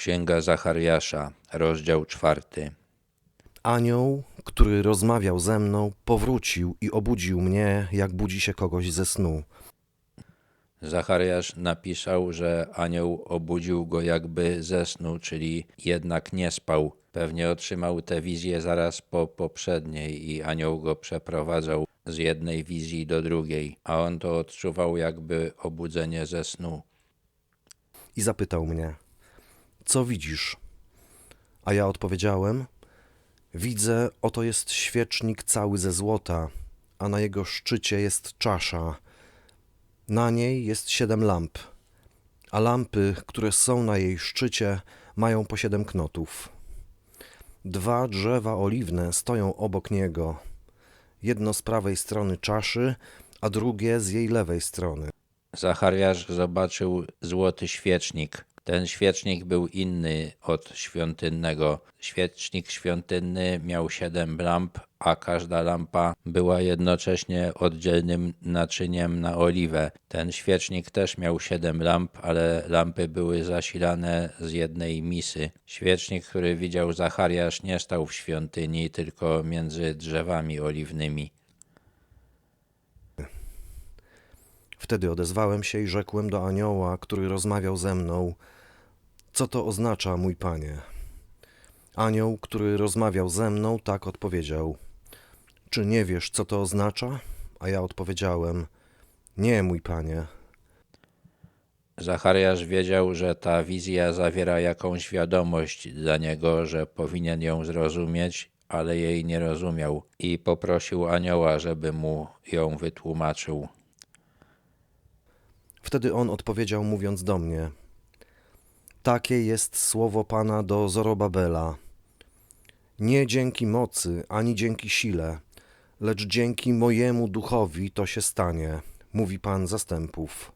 Księga Zachariasza, rozdział czwarty. Anioł, który rozmawiał ze mną, powrócił i obudził mnie, jak budzi się kogoś ze snu. Zachariasz napisał, że anioł obudził go jakby ze snu, czyli jednak nie spał. Pewnie otrzymał tę wizję zaraz po poprzedniej i anioł go przeprowadzał z jednej wizji do drugiej, a on to odczuwał jakby obudzenie ze snu. I zapytał mnie: Co widzisz? A ja odpowiedziałem: Widzę, oto jest świecznik cały ze złota, a na jego szczycie jest czasza. Na niej jest siedem lamp, a lampy, które są na jej szczycie, mają po siedem knotów. Dwa drzewa oliwne stoją obok niego, jedno z prawej strony czaszy, a drugie z jej lewej strony. Zachariasz zobaczył złoty świecznik. Ten świecznik był inny od świątynnego. Świecznik świątynny miał siedem lamp, a każda lampa była jednocześnie oddzielnym naczyniem na oliwę. Ten świecznik też miał siedem lamp, ale lampy były zasilane z jednej misy. Świecznik, który widział Zachariasz, nie stał w świątyni, tylko między drzewami oliwnymi. Wtedy odezwałem się i rzekłem do anioła, który rozmawiał ze mną: Co to oznacza, mój panie? Anioł, który rozmawiał ze mną, tak odpowiedział: Czy nie wiesz, co to oznacza? A ja odpowiedziałem: Nie, mój panie. Zachariasz wiedział, że ta wizja zawiera jakąś wiadomość dla niego, że powinien ją zrozumieć, ale jej nie rozumiał i poprosił anioła, żeby mu ją wytłumaczył. Wtedy on odpowiedział, mówiąc do mnie: Takie jest słowo Pana do Zorobabela. Nie dzięki mocy, ani dzięki sile, lecz dzięki mojemu duchowi to się stanie, mówi Pan zastępów.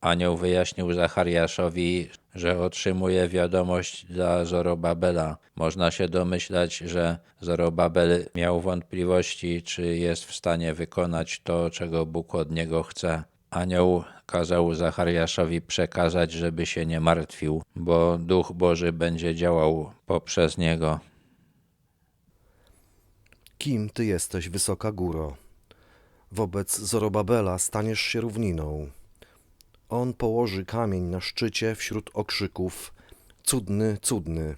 Anioł wyjaśnił Zachariaszowi, że otrzymuje wiadomość dla Zorobabela. Można się domyślać, że Zorobabel miał wątpliwości, czy jest w stanie wykonać to, czego Bóg od niego chce. Anioł kazał Zachariaszowi przekazać, żeby się nie martwił, bo Duch Boży będzie działał poprzez niego. Kim ty jesteś, wysoka góro? Wobec Zorobabela staniesz się równiną. On położy kamień na szczycie wśród okrzyków: Cudny, cudny.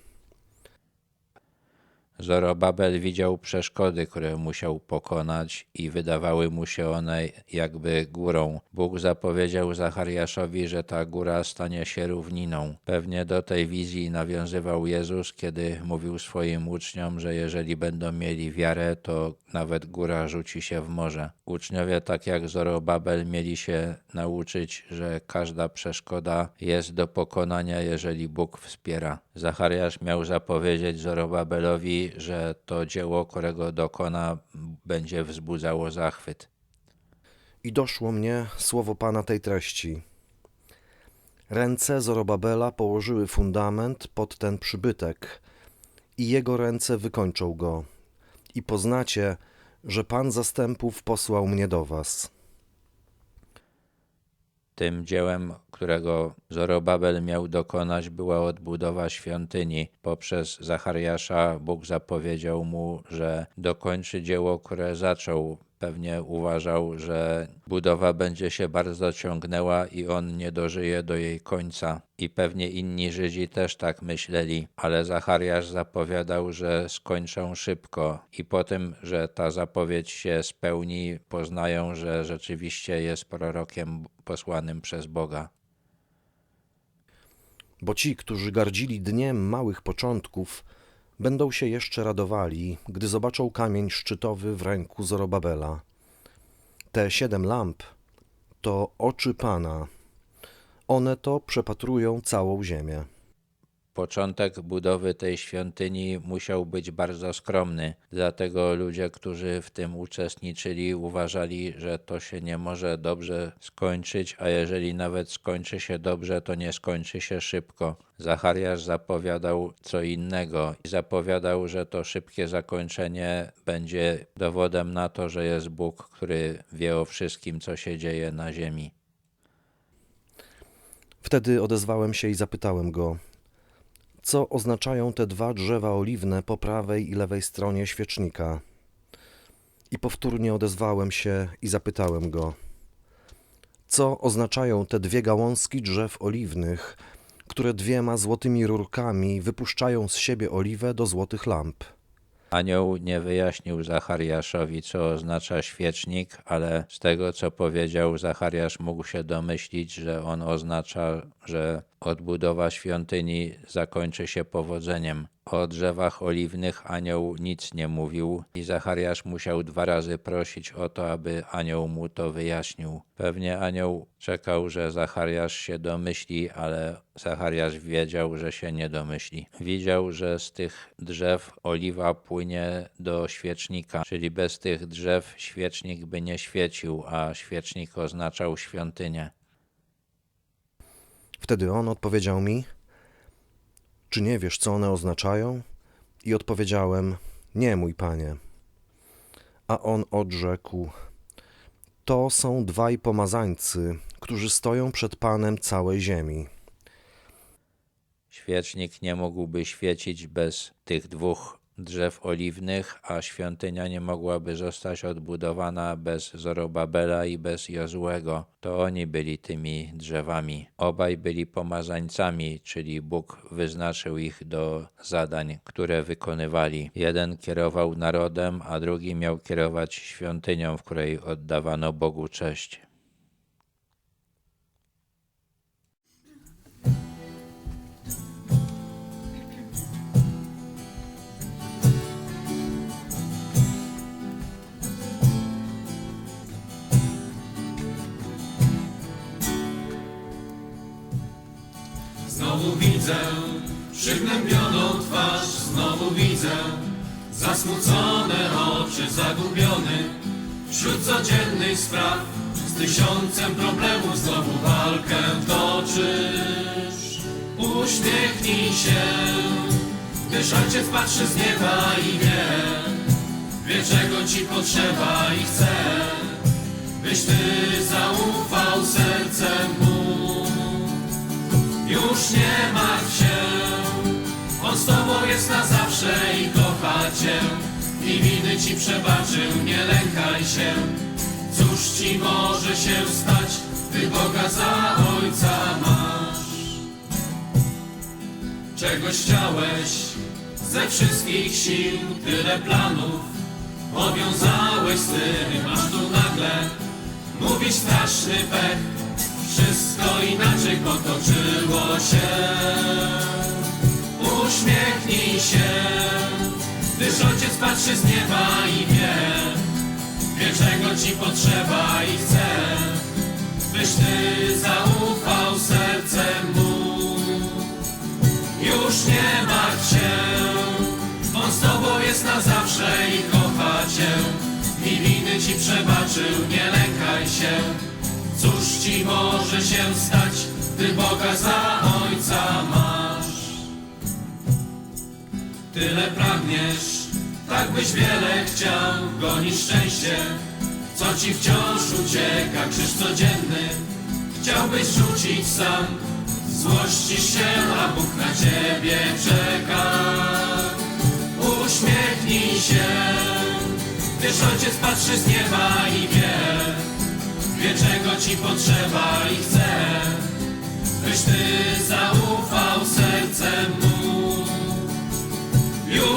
Zorobabel widział przeszkody, które musiał pokonać i wydawały mu się one jakby górą. Bóg zapowiedział Zachariaszowi, że ta góra stanie się równiną. Pewnie do tej wizji nawiązywał Jezus, kiedy mówił swoim uczniom, że jeżeli będą mieli wiarę, to nawet góra rzuci się w morze. Uczniowie, tak jak Zorobabel, mieli się nauczyć, że każda przeszkoda jest do pokonania, jeżeli Bóg wspiera. Zachariasz miał zapowiedzieć Zorobabelowi, że to dzieło, którego dokona, będzie wzbudzało zachwyt. I doszło mnie słowo Pana tej treści. Ręce Zorobabela położyły fundament pod ten przybytek, i jego ręce wykończą go. I poznacie, że Pan zastępów posłał mnie do was. Tym dziełem, którego Zorobabel miał dokonać, była odbudowa świątyni. Poprzez Zachariasza Bóg zapowiedział mu, że dokończy dzieło, które zaczął. Pewnie uważał, że budowa będzie się bardzo ciągnęła i on nie dożyje do jej końca. I pewnie inni Żydzi też tak myśleli, ale Zachariasz zapowiadał, że skończą szybko. I po tym, że ta zapowiedź się spełni, poznają, że rzeczywiście jest prorokiem posłanym przez Boga. Bo ci, którzy gardzili dniem małych początków, będą się jeszcze radowali, gdy zobaczą kamień szczytowy w ręku Zorobabela. Te siedem lamp to oczy Pana. One to przepatrują całą ziemię. Początek budowy tej świątyni musiał być bardzo skromny, dlatego ludzie, którzy w tym uczestniczyli, uważali, że to się nie może dobrze skończyć, a jeżeli nawet skończy się dobrze, to nie skończy się szybko. Zachariasz zapowiadał co innego i zapowiadał, że to szybkie zakończenie będzie dowodem na to, że jest Bóg, który wie o wszystkim, co się dzieje na ziemi. Wtedy odezwałem się i zapytałem go: co oznaczają te dwa drzewa oliwne po prawej i lewej stronie świecznika. I powtórnie odezwałem się i zapytałem go, co oznaczają te dwie gałązki drzew oliwnych, które dwiema złotymi rurkami wypuszczają z siebie oliwę do złotych lamp. Anioł nie wyjaśnił Zachariaszowi, co oznacza świecznik, ale z tego, co powiedział, Zachariasz mógł się domyślić, że on oznacza, że odbudowa świątyni zakończy się powodzeniem. O drzewach oliwnych anioł nic nie mówił i Zachariasz musiał dwa razy prosić o to, aby anioł mu to wyjaśnił. Pewnie anioł czekał, że Zachariasz się domyśli, ale Zachariasz wiedział, że się nie domyśli. Widział, że z tych drzew oliwa płynie do świecznika, czyli bez tych drzew świecznik by nie świecił, a świecznik oznaczał świątynię. Wtedy on odpowiedział mi: Czy nie wiesz, co one oznaczają? I odpowiedziałem: Nie, mój panie. A on odrzekł: To są dwaj pomazańcy, którzy stoją przed panem całej ziemi. Świecznik nie mógłby świecić bez tych dwóch drzew oliwnych, a świątynia nie mogłaby zostać odbudowana bez Zorobabela i bez Jozłego. To oni byli tymi drzewami. Obaj byli pomazańcami, czyli Bóg wyznaczył ich do zadań, które wykonywali. Jeden kierował narodem, a drugi miał kierować świątynią, w której oddawano Bogu cześć. Widzę przygnębioną twarz, znowu widzę zasmucone oczy, zagubiony wśród codziennych spraw. Z tysiącem problemów znowu walkę toczysz. Uśmiechnij się, gdyż ojciec patrzy z nieba i wie, wie czego ci potrzeba i chce, cię. I winy ci przebaczył, nie lękaj się. Cóż ci może się stać, ty Boga za Ojca masz. Czegoś chciałeś ze wszystkich sił, tyle planów powiązałeś z tym, aż tu nagle mówisz straszny pech. Wszystko inaczej potoczyło się. Uśmiechnij się, patrzy z nieba i wie, wie czego ci potrzeba i chce, byś ty zaufał sercem mu. Już nie martw się, on z tobą jest na zawsze i kocha cię. I winy ci przebaczył, nie lękaj się. Cóż ci może się stać, gdy Boga za Ojca masz? Tyle pragniesz, tak byś wiele chciał, gonisz szczęście, co ci wciąż ucieka, krzyż codzienny. Chciałbyś rzucić sam, złościsz się, a Bóg na ciebie czeka. Uśmiechnij się, gdyż Ojciec patrzy z nieba i wie, wie czego ci potrzeba i chce, byś ty zaufał sercem mu.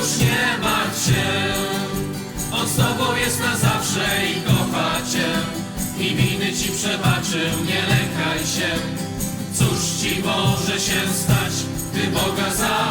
Już nie martw się, on z tobą jest na zawsze i kocha cię. I winy ci przebaczył, nie lękaj się. Cóż ci może się stać, gdy Boga za